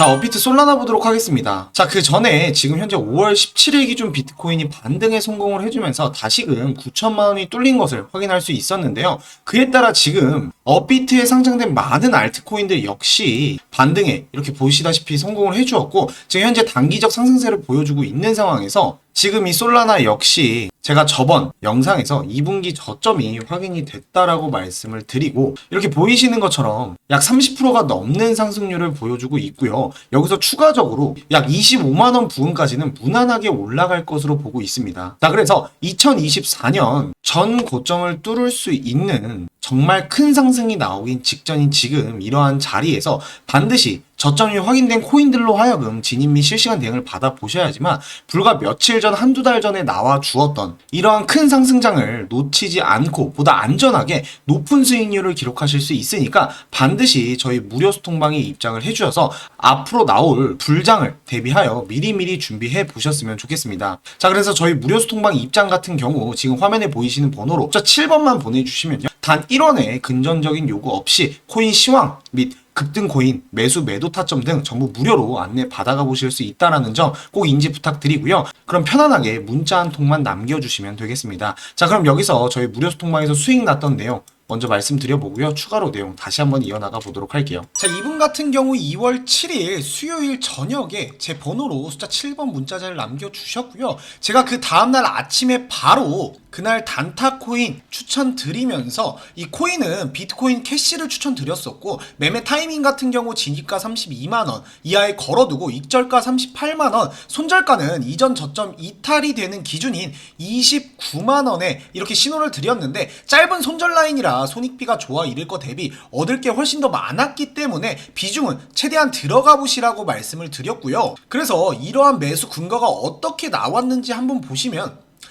자, 업비트 솔라나 보도록 하겠습니다. 자, 그 전에 지금 현재 5월 17일 기준 비트코인이 반등에 성공을 해주면서 다시금 9천만 원이 뚫린 것을 확인할 수 있었는데요. 그에 따라 지금 업비트에 상장된 많은 알트코인들 역시 반등에 이렇게 보시다시피 성공을 해주었고 지금 현재 단기적 상승세를 보여주고 있는 상황에서 지금 이 솔라나 역시 제가 저번 영상에서 2분기 저점이 확인이 됐다라고 말씀을 드리고 이렇게 보이시는 것처럼 약 30%가 넘는 상승률을 보여주고 있고요. 여기서 추가적으로 약 25만 원 부근까지는 무난하게 올라갈 것으로 보고 있습니다. 자, 그래서 2024년 전 고점을 뚫을 수 있는 정말 큰 상승 이 나오긴 직전인 지금 이러한 자리에서 반드시 저점이 확인된 코인들로 하여금 진입 및 실시간 대응을 받아 보셔야지만 불과 며칠 전 한두 달 전에 나와 주었던 이러한 큰 상승장을 놓치지 않고 보다 안전하게 높은 수익률을 기록하실 수 있으니까 반드시 저희 무료 소통방에 입장을 해주셔서 앞으로 나올 불장을 대비하여 미리미리 준비해 보셨으면 좋겠습니다. 자 그래서 저희 무료 소통방 입장 같은 경우 지금 화면에 보이시는 번호로 숫자 7번만 보내주시면요 단 1원의 근전적인 요구 없이 코인 시황 및 급등 코인, 매수 매도 타점 등 전부 무료로 안내 받아가 보실 수 있다라는 점 꼭 인지 부탁드리고요. 그럼 편안하게 문자 한 통만 남겨주시면 되겠습니다. 자, 그럼 여기서 저희 무료 소통방에서 수익 났던 내용 먼저 말씀드려보고요. 추가로 내용 다시 한번 이어나가 보도록 할게요. 자, 이분 같은 경우 2월 7일 수요일 저녁에 제 번호로 숫자 7번 문자자를 남겨주셨고요. 제가 그 다음날 아침에 바로 그날 단타 코인 추천드리면서 이 코인은 비트코인 캐시를 추천드렸었고 매매 타이밍 같은 경우 진입가 32만원 이하에 걸어두고 익절가 38만원 손절가는 이전 저점 이탈이 되는 기준인 29만원에 이렇게 신호를 드렸는데 짧은 손절 라인이라 손익비가 좋아 이럴 거 대비 얻을 게 훨씬 더 많았기 때문에 비중은 최대한 들어가 보시라고 말씀을 드렸고요. 그래서 이러한 매수 근거가 어떻게 나왔는지 한번 보시면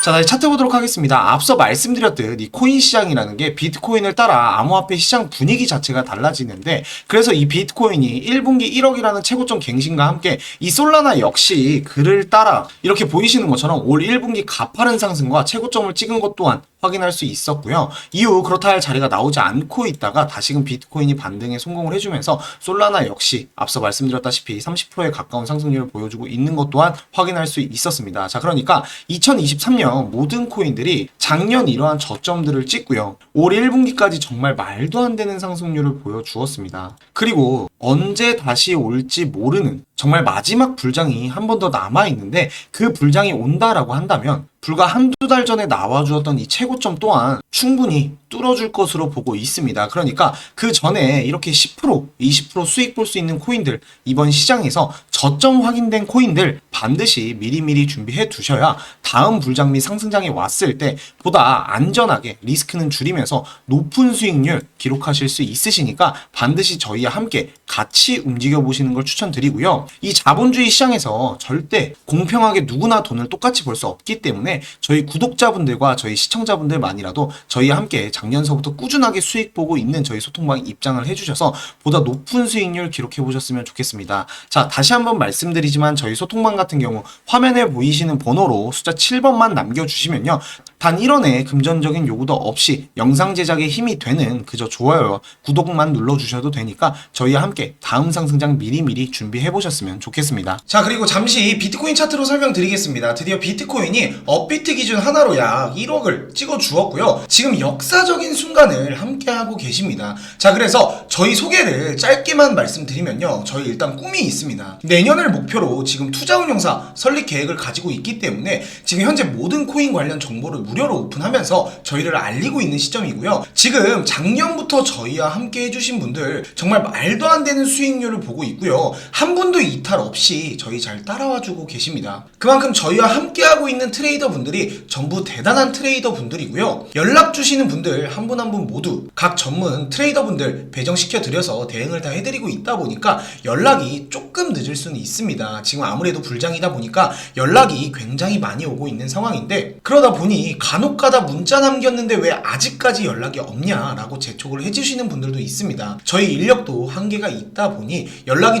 자, 다시 차트 보도록 하겠습니다. 앞서 말씀드렸듯 이 코인 시장이라는 게 비트코인을 따라 암호화폐 시장 분위기 자체가 달라지는데 그래서 이 비트코인이 1분기 1억이라는 최고점 갱신과 함께 이 솔라나 역시 그를 따라 이렇게 보이시는 것처럼 올 1분기 가파른 상승과 최고점을 찍은 것 또한 확인할 수 있었고요. 이후 그렇다 할 자리가 나오지 않고 있다가 다시금 비트코인이 반등에 성공을 해주면서 솔라나 역시 앞서 말씀드렸다시피 30%에 가까운 상승률을 보여주고 있는 것 또한 확인할 수 있었습니다. 자, 그러니까 2023년 모든 코인들이 작년 이러한 저점들을 찍고요. 올 1분기까지 정말 말도 안 되는 상승률을 보여주었습니다. 그리고 언제 다시 올지 모르는 정말 마지막 불장이 한 번 더 남아 있는데 그 불장이 온다라고 한다면 불과 한두 달 전에 나와주었던 이 최고점 또한 충분히 뚫어줄 것으로 보고 있습니다. 그러니까 그 전에 이렇게 10%, 20% 수익 볼 수 있는 코인들 이번 시장에서 저점 확인된 코인들 반드시 미리미리 준비해 두셔야 다음 불장 및 상승장이 왔을 때 보다 안전하게 리스크는 줄이면서 높은 수익률 기록하실 수 있으시니까 반드시 저희와 함께 같이 움직여 보시는 걸 추천드리고요. 이 자본주의 시장에서 절대 공평하게 누구나 돈을 똑같이 벌 수 없기 때문에 저희 구독자분들과 저희 시청자분들만이라도 저희와 함께 작년서부터 꾸준하게 수익 보고 있는 저희 소통방 입장을 해주셔서 보다 높은 수익률 기록해 보셨으면 좋겠습니다. 자, 다시 한번 말씀드리지만 저희 소통방 같은 경우 화면에 보이시는 번호로 숫자 7번만 남겨주시면요. 단 1원의 금전적인 요구도 없이 영상 제작에 힘이 되는 그저 좋아요, 구독만 눌러주셔도 되니까 저희와 함께 다음 상승장 미리미리 준비해 보셨으면 좋겠습니다. 자, 그리고 잠시 비트코인 차트로 설명드리겠습니다. 드디어 비트코인이 업비트 기준 하나로 약 1억을 찍어 주었고요. 지금 역사적인 순간을 함께 하고 계십니다. 자, 그래서 저희 소개를 짧게만 말씀드리면요. 저희 일단 꿈이 있습니다. 내년을 목표로 지금 투자운용사 설립 계획을 가지고 있기 때문에 지금 현재 모든 코인 관련 정보를 무료로 오픈하면서 저희를 알리고 있는 시점이고요. 지금 작년부터 저희와 함께 해주신 분들 정말 말도 안 되는 수익률을 보고 있고요. 한 분도 이탈 없이 저희 잘 따라와 주고 계십니다. 그만큼 저희와 함께 하고 있는 트레이더 분들이 전부 대단한 트레이더 분들이고요. 연락 주시는 분들 한 분 한 분 모두 각 전문 트레이더 분들 배정시켜 드려서 대응을 다 해드리고 있다 보니까 연락이 조금 늦을 수는 있습니다. 지금 아무래도 불장이다 보니까 연락이 굉장히 많이 오고 있는 상황인데 그러다 보니 간혹가다 문자 남겼는데 왜 아직까지 연락이 없냐라고 재촉을 해주시는 분들도 있습니다. 저희 인력도 한계가 있다 보니 연락이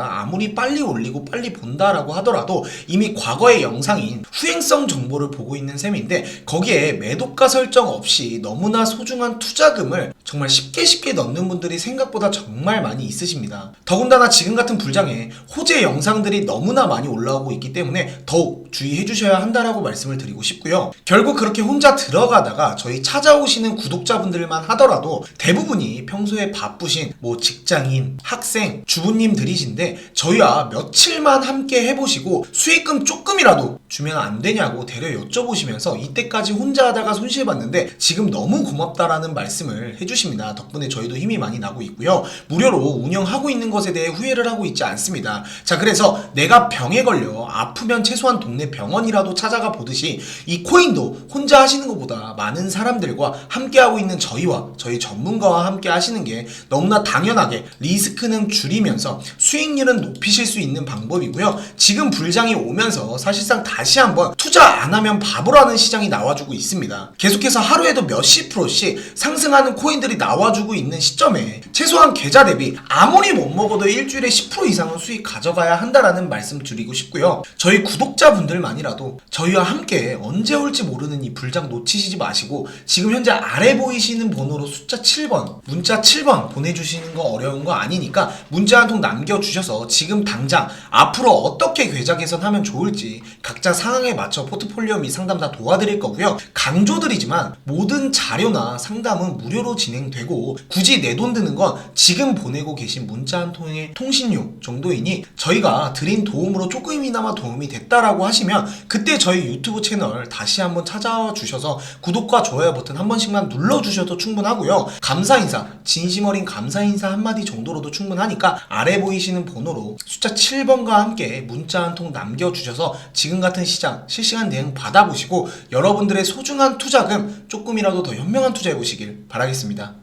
아무리 빨리 올리고 빨리 본다라고 하더라도 이미 과거의 영상인 후행성 정보를 보고 있는 셈인데 거기에 매도가 설정 없이 너무나 소중한 투자금을 정말 쉽게 쉽게 넣는 분들이 생각보다 정말 많이 있으십니다. 더군다나 지금 같은 불장에 호재 영상들이 너무나 많이 올라오고 있기 때문에 더욱 주의해 주셔야 한다라고 말씀을 드리고 싶고요. 결국 그렇게 혼자 들어가다가 저희 찾아오시는 구독자분들만 하더라도 대부분이 평소에 바쁘신 뭐 직장인, 학생, 주부님들이신데 저희와 며칠만 함께 해보시고 수익금 조금이라도 주면 안 되냐고 대려 여쭤보시면서 이때까지 혼자 하다가 손실봤는데 지금 너무 고맙다라는 말씀을 해주십니다. 덕분에 저희도 힘이 많이 나고 있고요. 무료로 운영하고 있는 것에 대해 후회를 하고 있지 않습니다. 자, 그래서 내가 병에 걸려 아프면 최소한 동네 병원이라도 찾아가 보듯이 이 코인도 혼자 하시는 것보다 많은 사람들과 함께하고 있는 저희와 저희 전문가와 함께 하시는 게 너무나 당연하게 리스크는 줄이면서 수익률 은 높이실 수 있는 방법이고요. 지금 불장이 오면서 사실상 다시 한번 투자 안 하면 바보라는 시장이 나와주고 있습니다. 계속해서 하루에도 몇십 프로씩 상승하는 코인들이 나와주고 있는 시점에 최소한 계좌 대비 아무리 못 먹어도 일주일에 10% 이상은 수익 가져가야 한다라는 말씀 드리고 싶고요. 저희 구독자분들만이라도 저희와 함께 언제 올지 모르는 이 불장 놓치시지 마시고 지금 현재 아래 보이시는 번호로 숫자 7번 문자 7번 보내주시는 거 어려운 거 아니니까 문자 한 통 남겨주셔서 지금 당장 앞으로 어떻게 계좌 개선하면 좋을지 각자 상황에 맞춰 포트폴리오 및 상담 다 도와드릴 거고요. 강조드리지만 모든 자료나 상담은 무료로 진행되고 굳이 내 돈 드는 건 지금 보내고 계신 문자 한 통의 통신료 정도이니 저희가 드린 도움으로 조금이나마 도움이 됐다라고 하시면 그때 저희 유튜브 채널 다시 한번 찾아와 주셔서 구독과 좋아요 버튼 한 번씩만 눌러주셔도 충분하고요. 감사 인사, 진심 어린 감사 인사 한마디 정도로도 충분하니까 아래 보이시는 번호로 숫자 7번과 함께 문자 한 통 남겨주셔서 지금 같은 시장 실시간 대응 받아보시고 여러분들의 소중한 투자금 조금이라도 더 현명한 투자해 보시길 바라겠습니다.